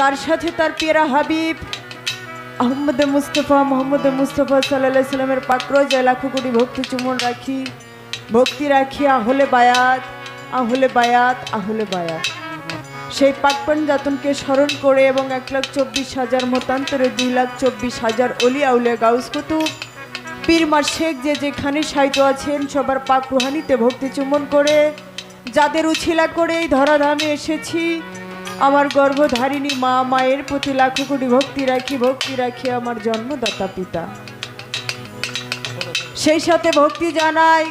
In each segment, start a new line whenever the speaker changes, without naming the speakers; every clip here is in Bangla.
তার সাথে তার পেরা হাবিব, আহমদ মুস্তফা, মোহাম্মদ মুস্তফা সাল্লাহ সাল্লামের পাক্র জয় লাখো কোটি ভক্তি চুমন রাখি। ভক্তি রাখি, আহলে বায়াত আহলে বায়াত আহলে বায়াত। সেই পাকপান জাতনকে স্মরণ করে এবং এক লাখ চব্বিশ হাজার মতান্তরে দুই লাখ চব্বিশ হাজার অলি আউলে গাউস কুতুব, পীরমার শেখ যে যেখানে সাহিত্য আছেন, সবার পাক রুহানিতে ভক্তি চুম্বন করে, যাদের উছিলা করে এই ধরাধামে এসেছি আমার গর্ভধারিণী মা, মায়ের প্রতি লাখো কোটি ভক্তি রাখি ভক্তি রাখি আমার জন্মদাতা পিতা। সেই সাথে ভক্তি জানাই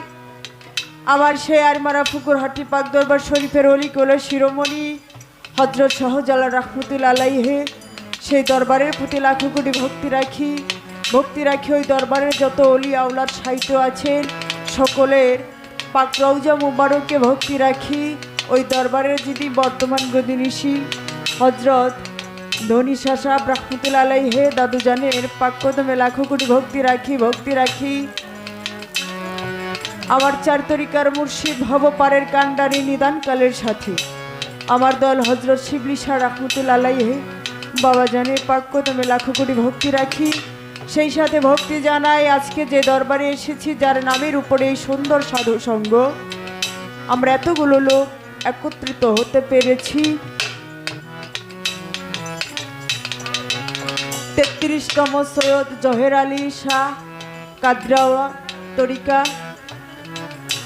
আমার সেই আরমারা ফুকুরহাটি পাক দরবার শরীফের অলি কোলের শিরোমণি হজরত সহজালা রাহমতুল আলাইহে, সেই দরবারের প্রতি লাখো কোটি ভক্তি রাখি ভক্তি রাখি ওই দরবারের যত অলি আউলাদ সাহিত্য আছেন, সকলের পাক রৌজা মুবারককে ভক্তি রাখি। ওই দরবারের যিনি বর্তমান গদিনিশি হজরত ধনী সাসাব রাহমতুল আলাইহে, দাদু জানের পাক কদমে লাখো কোটি ভক্তি রাখি ভক্তি রাখি। আমার চার তরিকার মুর্শিদ ভব পারের কান্ডারি নিদানকালের সাথে। আমার দল হজরত শিবলি শাহ রাহমতুল আলাইহে, বাবা জানের পাক্যতমে লাখো কোটি ভক্তি রাখি। সেই সাথে ভক্তি জানাই আজকে যে দরবারে এসেছি, যার নামের উপরে এই সুন্দর সাধু সঙ্গ। আমরা এতগুলো লোক একত্রিত হতে পেরেছি। তেত্রিশতম সৈয়দ জহের আলী শাহ কাদরাওয়া তরিকা।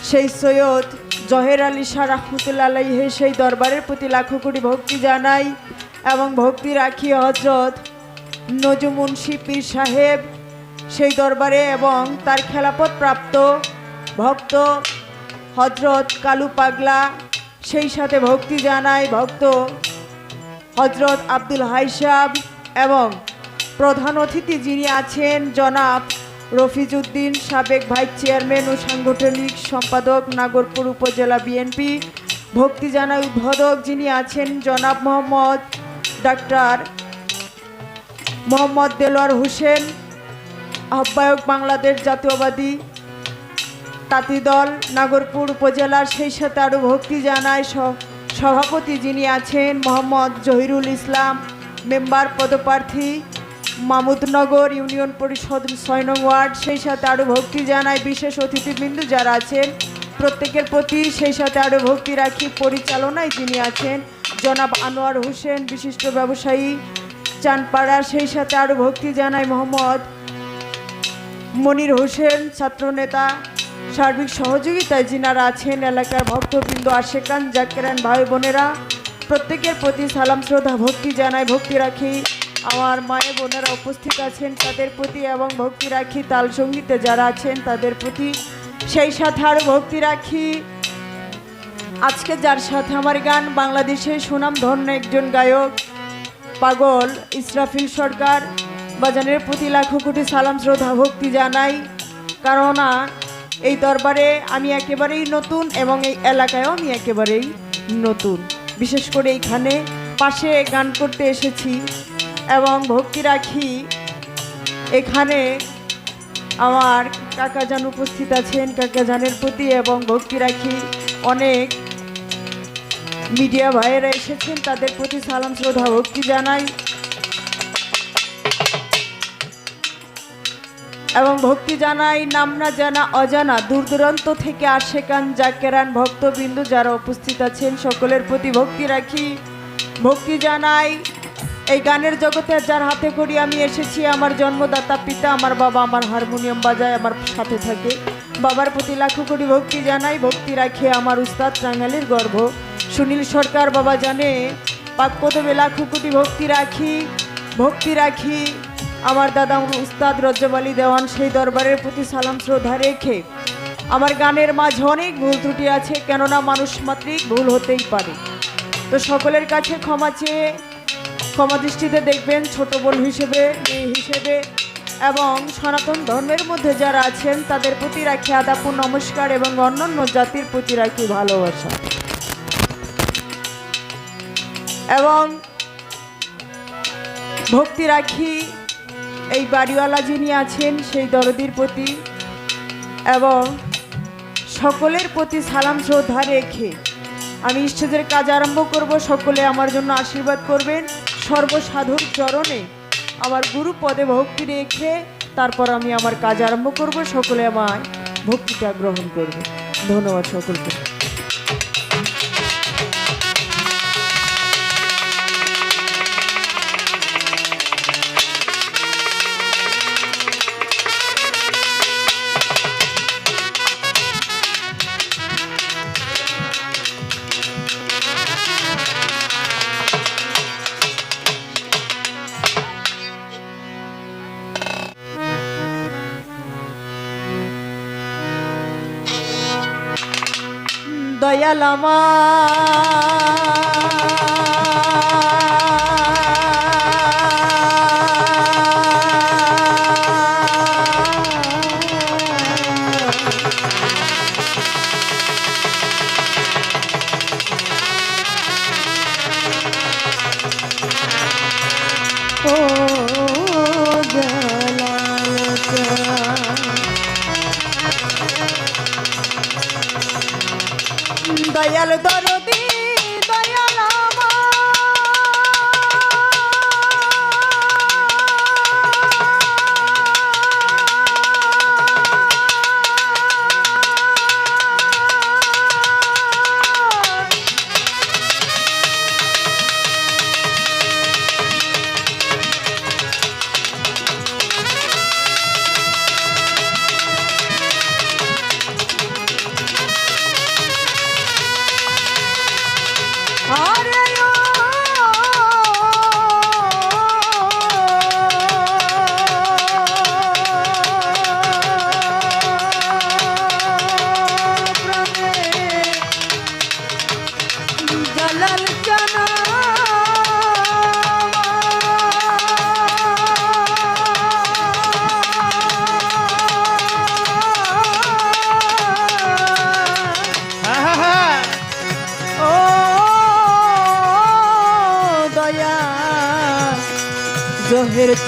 সেই সৈয়দ জহের আলী শাহ রহমতুল্লা আলাইহে সেই দরবারের প্রতি লাখো কোটি ভক্তি জানাই এবং ভক্তি রাখি হজরত নজমুন্সি পীর সাহেব সেই দরবারে এবং তার খেলাপথ প্রাপ্ত ভক্ত হজরত কালু পাগলা সেই সাথে ভক্তি জানাই ভক্ত হজরত আব্দুল হাইসাব এবং প্রধান অতিথি যিনি আছেন জনাব রফিজউদ্দিন সাবেক ভাইস চেয়ারম্যান ও সাংগঠনিক সম্পাদক নাগরপুর উপজেলা বিএনপি। ভক্তি জানাই উদ্বোধক যিনি আছেন জনাব মোহাম্মদ ডাক্তার মোহাম্মদ দেলোয়ার হোসেন, আহ্বায়ক বাংলাদেশ জাতীয়বাদী তাঁতি দল নাগরপুর উপজেলার সেই সাথে আরও ভক্তি জানায় সভাপতি যিনি আছেন মোহাম্মদ জহিরুল ইসলাম, মেম্বার পদপ্রার্থী মামুদনগর ইউনিয়ন পরিষদ ছয় নং ওয়ার্ড। সেই সাথে আরও ভক্তি জানায় বিশেষ অতিথিবৃন্দু যারা আছেন। প্রত্যেকের প্রতি সেই সাথে আরও ভক্তি রাখি পরিচালনায় যিনি আছেন জনাব আনোয়ার হোসেন, বিশিষ্ট ব্যবসায়ী চানপাড়া। সেই সাথে আরও ভক্তি জানায় মোহাম্মদ মনির হোসেন, ছাত্রনেতা সার্বিক সহযোগিতায় যিনারা আছেন এলাকার ভক্তবৃন্দ আশেকান, জাকেরান ভাই বোনেরা, প্রত্যেকের প্রতি সালাম, শ্রদ্ধা, ভক্তি জানাই, ভক্তি রাখি। আমার মায়ের বোনেরা উপস্থিত আছেন তাদের প্রতি এবং ভক্তি রাখি তাল সঙ্গীতে যারা আছেন তাদের প্রতি। সেই সাথে আরও ভক্তি রাখি। আজকে যার সাথে আমার গান, বাংলাদেশের সুনাম ধন্য একজন গায়ক, পাগল, ইসরাফিল সরকার, বাজানের প্রতি লাখো কোটি সালাম, শ্রদ্ধা, ভক্তি জানাই। কেননা এই দরবারে আমি একেবারেই নতুন এবং এই এলাকায়ও আমি একেবারেই নতুন। বিশেষ করে এইখানে পাশে গান করতে এসেছি এবং ভক্তি রাখি। এখানে আমার কাকাজান উপস্থিত আছেন কাকাজানের প্রতি এবং ভক্তি রাখি। অনেক মিডিয়া ভাইয়েরা এসেছেন, তাদের প্রতি সালাম, শ্রদ্ধা, ভক্তি জানাই। এবং ভক্তি জানাই, নাম না জানা, অজানা, দূর দূরান্ত থেকে আশেকান জাকেরান ভক্তবিন্দু যারা উপস্থিত আছেন, সকলের প্রতি ভক্তি রাখি। ভক্তি জানাই, এই গানের জগতে যার হাতে করি আমি এসেছি, আমার জন্মদাতা পিতা, আমার বাবা, আমার হারমোনিয়াম বাজায়, আমার সাথে থাকে। বাবার প্রতি লাখো কোটি ভক্তি জানাই, ভক্তি রাখে আমার উস্তাদ টাঙ্গালের গর্ভ সুনীল সরকার বাবা জানে, পাক কদমে লাখো কোটি ভক্তি রাখি ভক্তি রাখি। আমার দাদা উস্তাদ রজ্জব আলী দেওয়ান সেই দরবারের প্রতি সালাম শ্রদ্ধা রেখে আমার গানের মাঝে অনেক ভুল ত্রুটি আছে, কেননা মানুষ মাত্রিক ভুল হতেই পারে। তো সকলের কাছে ক্ষমা চেয়ে ক্ষমা দৃষ্টিতে দেখবেন ছোট বোন হিসেবে, মেয়ে হিসেবে এবং সনাতন ধর্মের মধ্যে যারা আছেন, তাদের প্রতি রাখি আদাপুর নমস্কার এবং অন্যান্য জাতির প্রতি রাখি ভালোবাসা। এবং ভক্তি রাখি এই বাড়িওয়ালা যিনি আছেন, সেই দরদির প্রতি এবং সকলের প্রতি সালাম শ্রদ্ধা রেখে আমি স্টেজের কাজ আরম্ভ করব। সকলে আমার জন্য আশীর্বাদ করবেন। সর্বসাধুর চরণে আমার গুরু পদে ভক্তি রেখে তারপর আমি আমার কাজ আরম্ভ করব। সকলে আমায় ভক্তিটা গ্রহণ করবে। ধন্যবাদ সকলকে। দয়াল আমার দয়াল দরদি।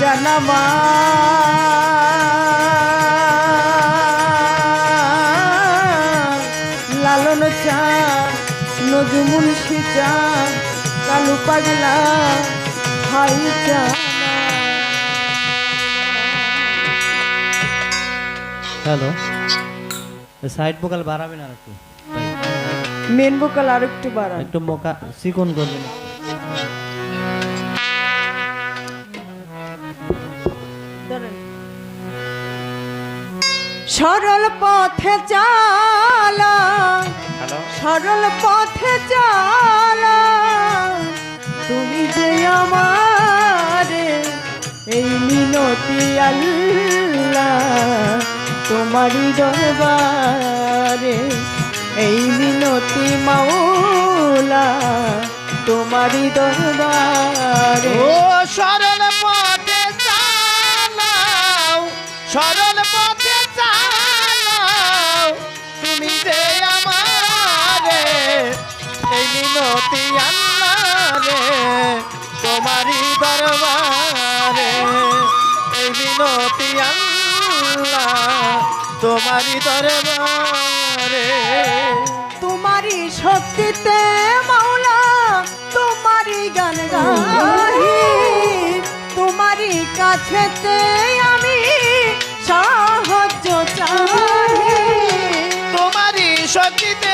জহের চানামা লালন চা নজমুল চা কালু পাগলা হাই চা
হ্যালো সাইড ভোকাল বাড়াবেন আর একটু?
মেন বোকাল আর একটু বাড়ান।
একটু মোকা চিকন করবেন
সরল পথে চালা। সরল পথে চালা। তুমি যে আমারে এই মিনতি আল্লাহ তোমারই দরবারে এই মিনতি মাওলা তোমারই দরবারে।
ও সরল পথে চালাও সরল মিনতি আল্লাহ রে তোমারই দরবারে এই মিনতি আল্লাহ তোমারই দরবারে।
তোমারই শক্তিতে মাওলা তোমারই গান গাহি তোমারই কাছেতে আমি সাহায্য চাহি
তোমারই শক্তিতে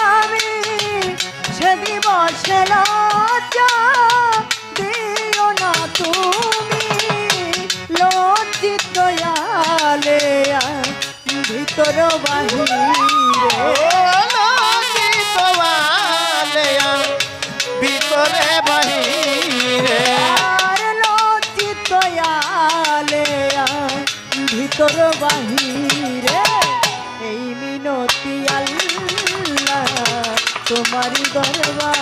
ভিতর বাহিরে
ভিতরে বাহিরে
ভিতর বাহিরে এই মিনতি আল্লাহ তোমারই দরবারে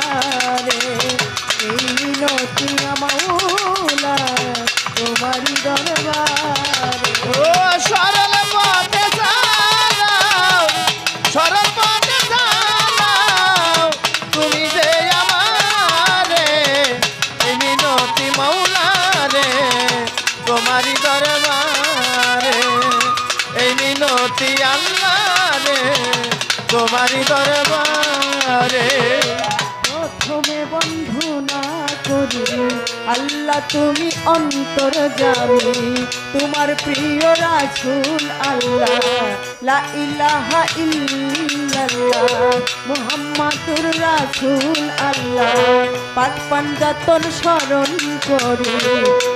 মিনতি
আল্লাহ রে তোমারই দরবারে।
প্রথমে বন্ধু না করি আল্লাহ তুমি অন্তর জানি, তোমার প্রিয় রাসুল আল্লাহ, লা ইলাহা ইল্লাল্লাহ মোহাম্মদুর রাসুল আল্লাহ। পাট পাঞ্জাতন স্মরণ করি,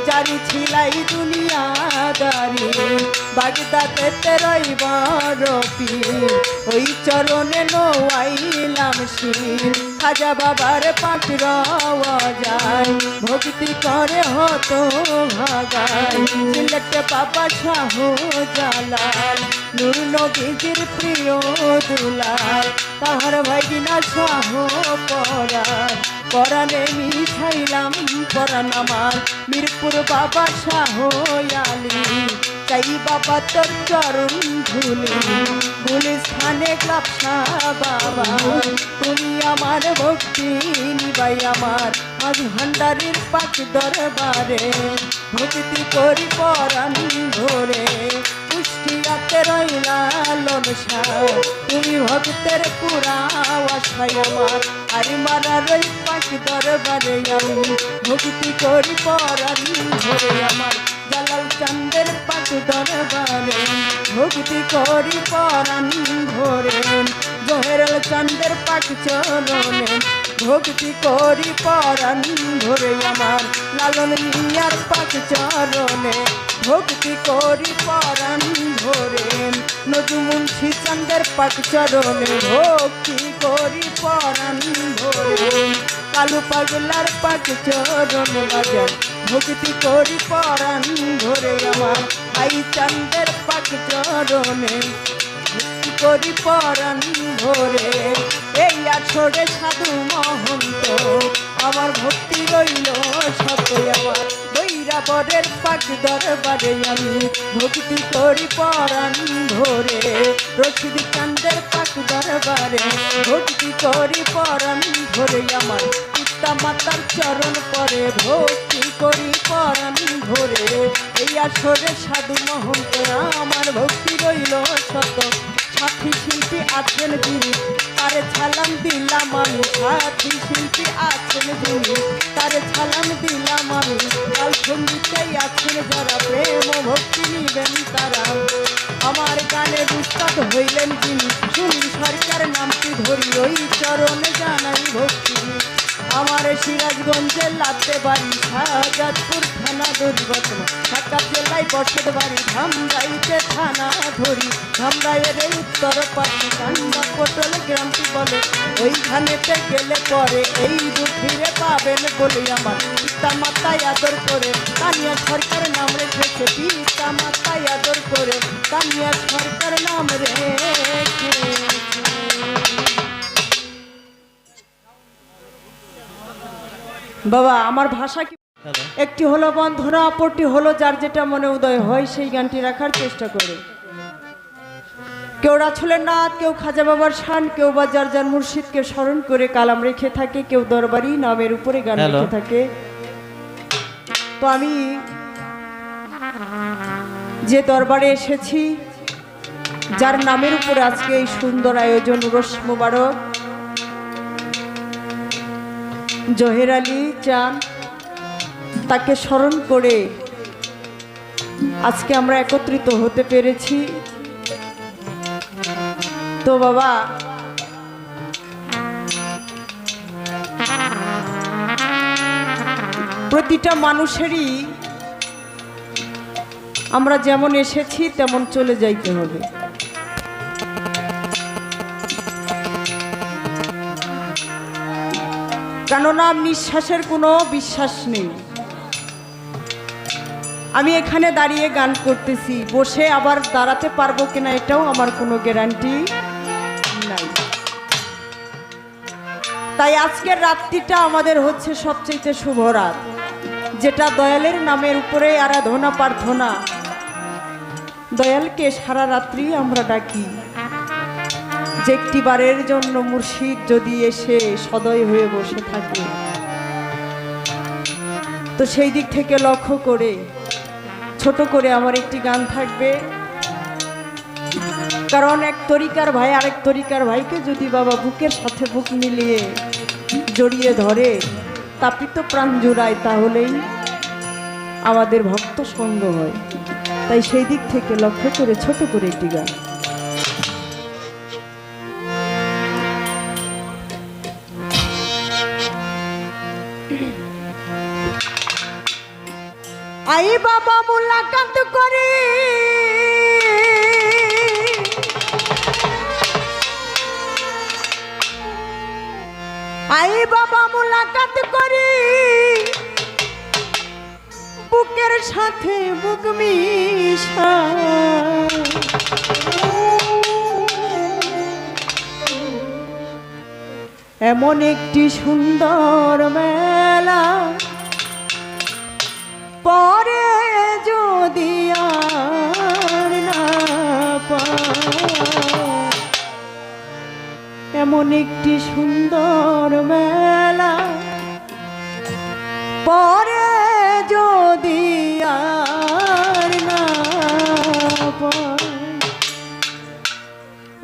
জারি ছিলাই দুনিয়াদারি। বাগদাতে তেরই বারপি ওই চরণে নোয়াইলাম শির। খাজা বাবার পাঠ রওয়া যায় ভক্তি করে হতো ভাগায়। বাবা শাহ জালাল নূর নবীজির প্রিয় দুলাল। তাহার ভাইদিনা শাহ পরাণ পরাণে মিশাইলাম, পরাণ আমার। মিরপুর বাবা শাহ আলী। তাই বাবা তোর চরণ ধুলি। গুলিস্থানে ক্লাপসা বাবা। তুমি আমার ভক্তি নিবাই আমার। আজ ভান্ডারির পাক দরবারে ভক্তি করি পরাণ ধরে কুষ্টিয়াতে রইলা লনসা তুমি ভক্তের পুরা আশাই আমার। আর মারা রই পাক দরবারে আমি। ভক্তি করি পরাণ ধরে আমার। জালাল চান্দের পাক দরবারে ভক্তি করি পরাণ ধরে জহেরল চান্দের পাক চরণে ভক্তি করি পরাণ ধরে আমার লালন মিয়ার পাক চরণে ভক্তি করি পরাণ ধরে নজুমুন্সি চান্দের পাক চরণে ভক্তি করি পরাণ ধরে কালু পাগলার পাক চরণ বাজার ভক্তি করি পরাণ ধরে আমার আই চান্দের পাক চরণে করি পরাণ ধরে এই আছড়ে সাধু মহন্ত, আমার ভক্তি রইল শত আমার। বৈরাবরের পাক দরবারে আমি ভক্তি করি পরাণ ধরে রশিদ চান্দের পাক দরবারে ভক্তি করি পরাণ ধরে আমার পিতা মাতার চরণ পরে ভক্তি করি পরাণ ধরে এই আসরে সাধু মহন্ত, আমার ভক্তি রইল শত সাথী শিল্পী আছেন যিনি তারে ছালাম দিলাম আমি সাথী শিল্পী আছেন যিনি তারে ছালাম দিলাম আমি কাল সঙ্গীতেই আছেন যারা, প্রেম ভক্তি নিবেন তারা। আমার গানে উস্তাদ হইলেন যিনি সুনীল সরকার নামটি ধরি, ওই চরণে জানাই ভক্তি। আমার সিরাজগঞ্জে লাতে বাড়ি, শাহজাদপুর থানা দুর্ঘটন। ঢাকা জেলায় বসত বাড়ি, ধামরাইতে থানা ধরি। ধামরাইয়ের এই উত্তর পাশে কান্ডা পটল গ্রামটি বলে, ওইখানেতে গেলে পরে এই দুঃখীরে পাবেন বলে আমার পিতা মাতায় আদর করে। কানিয়া সরকার নাম রেখেছে পিতা মাতায় আদর করে। কানিয়া সরকার নাম রেখেছে। বাবা আমার ভাষা কি? একটি হলো বন্ধনা অপরটি হলো যার যেটা মনে উদয় হয় সেই গানটি রাখার চেষ্টা করে। কেউ রাছুলের নাথ কেউ খাজা বাবার শান কেউ বা যার যার মুর্শিদকে স্মরণ করে কালাম রেখে থাকে কেউ দরবারি নামের উপরে গান. রেখে থাকে। তো আমি যে দরবারে এসেছি যার নামের উপরে আজকে এই সুন্দর আয়োজন উরস মুবারক। জহের আলী চান, তাকে স্মরণ করে আজকে আমরা একত্রিত হতে পেরেছি। তো বাবা, প্রতিটা মানুষেরই আমরা যেমন এসেছি, তেমন চলে যাইতে হবে। কেননা নিঃশ্বাসের কোনো বিশ্বাস নেই। আমি এখানে দাঁড়িয়ে গান করতেছি, বসে আবার দাঁড়াতে পারব কিনা এটাও আমার কোনো গ্যারান্টি নাই। তাই আজকের রাত্রিটা আমাদের হচ্ছে সবচেয়ে শুভ রাত, যেটা দয়ালের নামের উপরে আরাধনা প্রার্থনা। দয়ালকে সারা রাত্রি আমরা ডাকি। যে একটি বারের জন্য মুর্শিদ যদি এসে সদয় হয়ে বসে থাকে। তো সেই দিক থেকে লক্ষ্য করে, ছোট করে আমার একটি গান থাকবে। কারণ এক তরিকার ভাই আরেক তরিকার ভাইকে যদি বাবা বুকের সাথে বুক মিলিয়ে জড়িয়ে ধরে, তাপিত প্রাণ জুড়ায়, তাহলেই আমাদের ভক্ত সঙ্গ হয়। তাই সেই দিক থেকে লক্ষ্য করে ছোট করে একটি গান। আই বাবা মুলাকাত করি। আই বাবা মুলাকাত করি। বুকের সাথে বুক এমন একটি সুন্দর মেলা। এমন একটি সুন্দর মেলা। পরে যদি আর না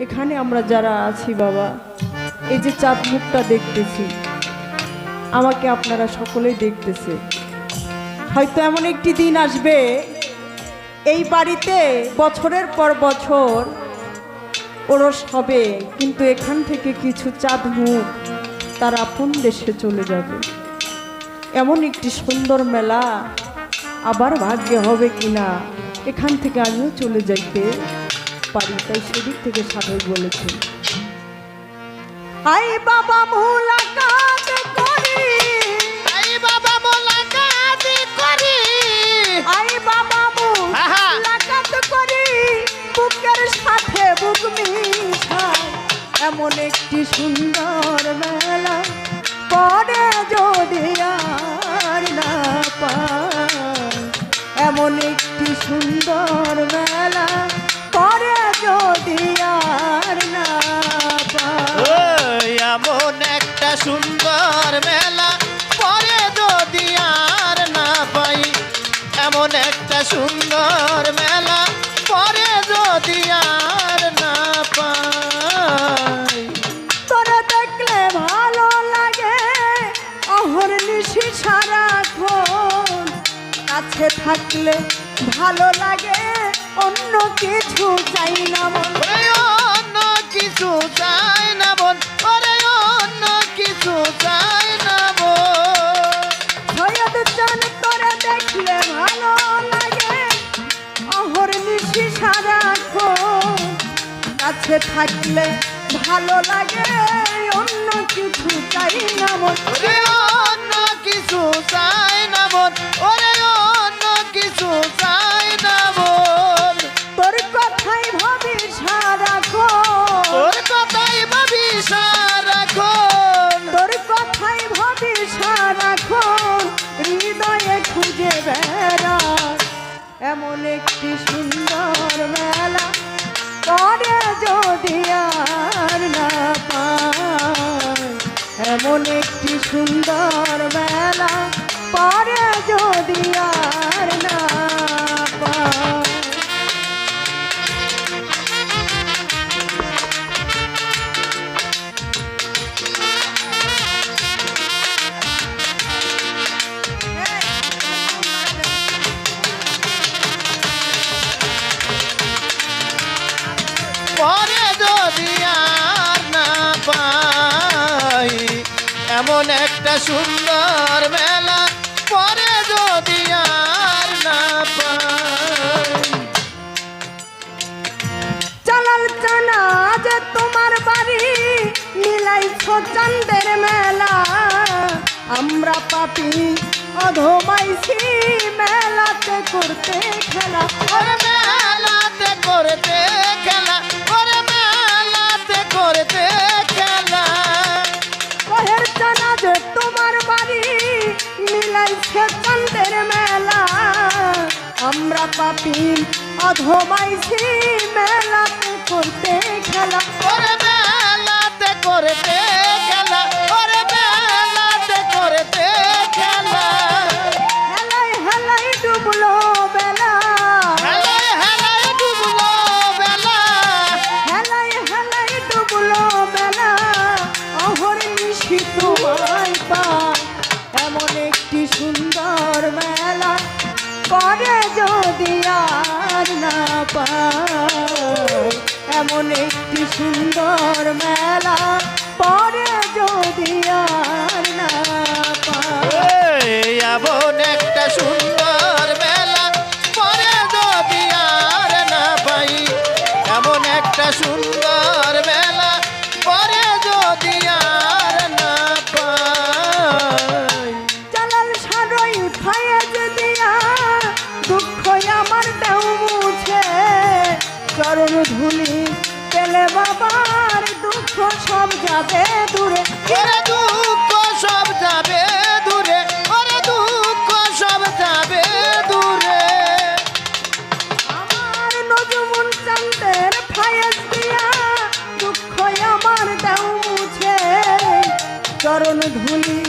এখানে আমরা যারা আছি বাবা, এই যে চাঁদ মুখটা দেখতেছি, আমাকে আপনারা সকলেই দেখতেছে। হয়তো এমন একটি দিন আসবে, এই বাড়িতে বছরের পর বছর ওরস হবে, কিন্তু এখান থেকে কিছু চাঁদ মুখ তার আপন দেশে চলে যাবে। এমন একটি সুন্দর মেলা আবার ভাগ্যে হবে কিনা, এখান থেকে আমিও চলে যাইতে পারি, তাই সেদিক থেকে সাথে বলেছেন। আই বাবা মুলাকাত এমন একটি সুন্দর মেলা পরে যদি আর না এমন একটি সুন্দর মেলা পরে যদি আর না
এমন একটা সুন্দর মেলা পরে যদি আর না পাই। এমন একটা সুন্দর মেলা
থাকলে ভালো লাগে অন্য কিছু চাই না মন।
অন্য কিছু চাই না বোন ওরে অন্য কিছু চাই না বোন
সৈয়দ চান তোরা দেখলে ভালো লাগে অহর নিশি সারাক্ষণ কাছে থাকলে ভালো লাগে অন্য কিছু চাই না মন।
অন্য কিছু চাই না বোন ওরে অন্য কিছু চাই
তোর কথাই কথাই
তোর কথাই খুঁজে এমন
একটি সুন্দর মেলা পরে যদি আর না পায় এমন একটি সুন্দর মেলা পরে যদি আর
পরে যদি আর না পাই এমন একটা সুন্দর মেলা পরে যদি আর না পাই।
চালাল চানা যে তোমার বাড়ি মিলাইছ চান্দের মেলা। আমরা পাপি অধমাইছি মেলাতে করতে খেলা।
করতে খেলা ওরে মেলাতে করতে খেলা।
কহের যে তোমার বাড়ি মিলাইছে চান্দের মেলা। আমরা পাপি অধমাইছি মেলাতে করতে খেলা।
ওরে মেলাতে করতে
সুন্দর মেলা পরে যদি আর না পাবন একটা সুন্দর মেলা পরে যদি আর না পাই,
এমন একটা সুন্দর
সব যাবে দূরে।
ওরে দুঃখ সব যাবে দূরে। ওরে দুঃখ সব যাবে দূরে।
আমার নজমুন চান্দের ফায়েজ দিয়া দুঃখ আমার দেও মুছে। চরণ ধুলি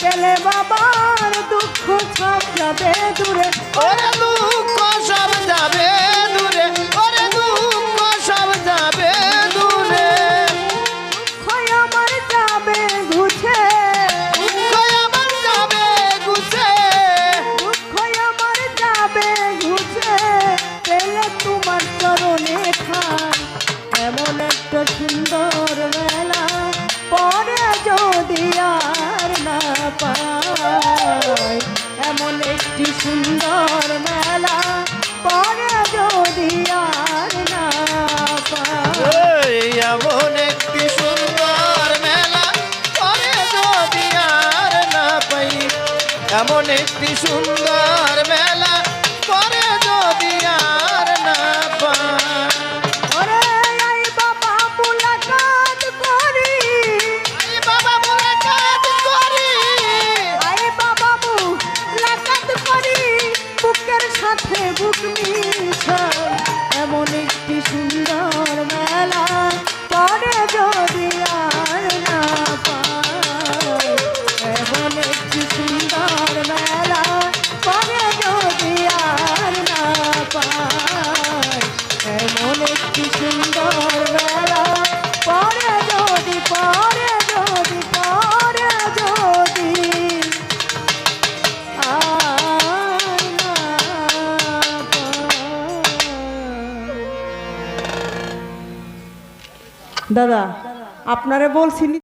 পেলে বাবার দুঃখ সব যাবে দূরে।
ওরে দুঃখ
দাদা আপনারে বলছি